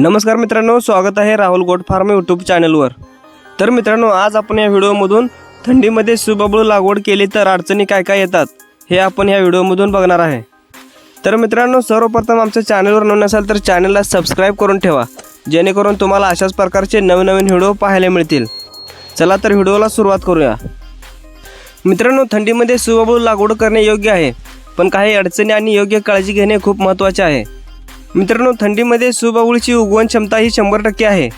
नमस्कार मित्रांनो स्वागत आहे राहुल गोट फार्म यूट्यूब चॅनलवर. तर मित्रांनो आज आपण या व्हिडिओमधून थंडीमध्ये सुबबळू लागवड केली तर अडचणी काय काय येतात हे आपण या व्हिडिओमधून बघणार आहे. तर मित्रांनो सर्वप्रथम आमच्या चॅनलवर नवीन असाल तर चॅनलला सबस्क्राईब करून ठेवा जेणेकरून तुम्हाला अशाच प्रकारचे नवनवीन व्हिडिओ पाहायला मिळतील. चला तर व्हिडिओला सुरुवात करूया. मित्रांनो थंडीमध्ये सुबबळू लागवड करणे योग्य आहे पण काही अडचणी आणि योग्य काळजी घेणे खूप महत्त्वाचे आहे. मित्रांनो थंडीमध्ये सुबबुळीची उगवण क्षमता ही शंभर टक्के आहे.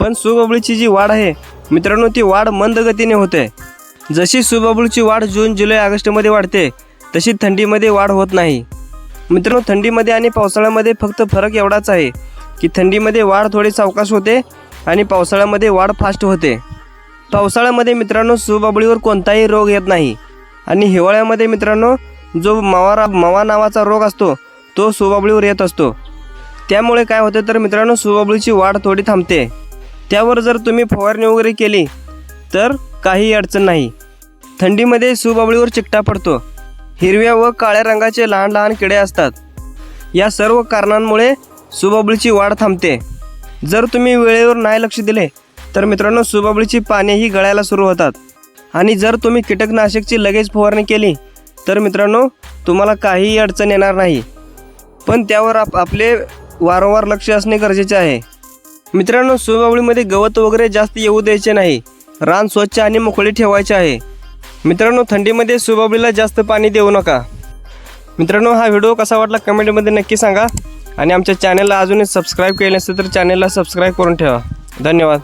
पण सुबबुळीची जी वाढ आहे मित्रांनो ती वाढ मंद गतीने होते. जशी सुबबुळीची वाढ जून जुलै ऑगस्टमध्ये वाढते तशी थंडीमध्ये वाढ होत नाही. मित्रांनो थंडीमध्ये आणि पावसाळ्यामध्ये फक्त फरक एवढाच आहे की थंडीमध्ये वाढ थोडी सावकाश होते आणि पावसाळ्यामध्ये वाढ फास्ट होते. पावसाळ्यामध्ये मित्रांनो सुबाबळीवर कोणताही रोग येत नाही. आणि हिवाळ्यामध्ये मित्रांनो जो मवारा मावा नावाचा रोग असतो तो सुबाबळीवर येत असतो. त्यामुळे काय होतं तर मित्रांनो सुबाबळीची वाढ थोडी थांबते. त्यावर जर तुम्ही फवारणी वगैरे केली तर काही अडचण नाही. थंडीमध्ये सुबाबळीवर चिकटा पडतो. हिरव्या व काळ्या रंगाचे लहान लहान किडे असतात. या सर्व कारणांमुळे सुबाबळीची वाढ थांबते. जर तुम्ही वेळेवर नाही लक्ष दिले तर मित्रांनो सुबाबळीची पानेही गळायला सुरू होतात. आणि जर तुम्ही कीटकनाशकची लगेच फवारणी केली तर मित्रांनो तुम्हाला काहीही अडचण येणार नाही. पण त्यावर आप आपले वारंवार लक्ष असणे गरजेचे आहे. मित्रांनो सुबाबळीमध्ये गवत वगैरे जास्त येऊ द्यायचे नाही. रान स्वच्छ आणि मोकळे ठेवायचे आहे. मित्रांनो थंडीमध्ये सुबाबळीला जास्त पाणी देऊ नका. मित्रांनो हा व्हिडिओ कसा वाटला कमेंटमध्ये नक्की सांगा. आणि आमच्या चॅनलला अजूनही सबस्क्राईब केले नसेल तर चॅनलला सबस्क्राईब करून ठेवा. धन्यवाद.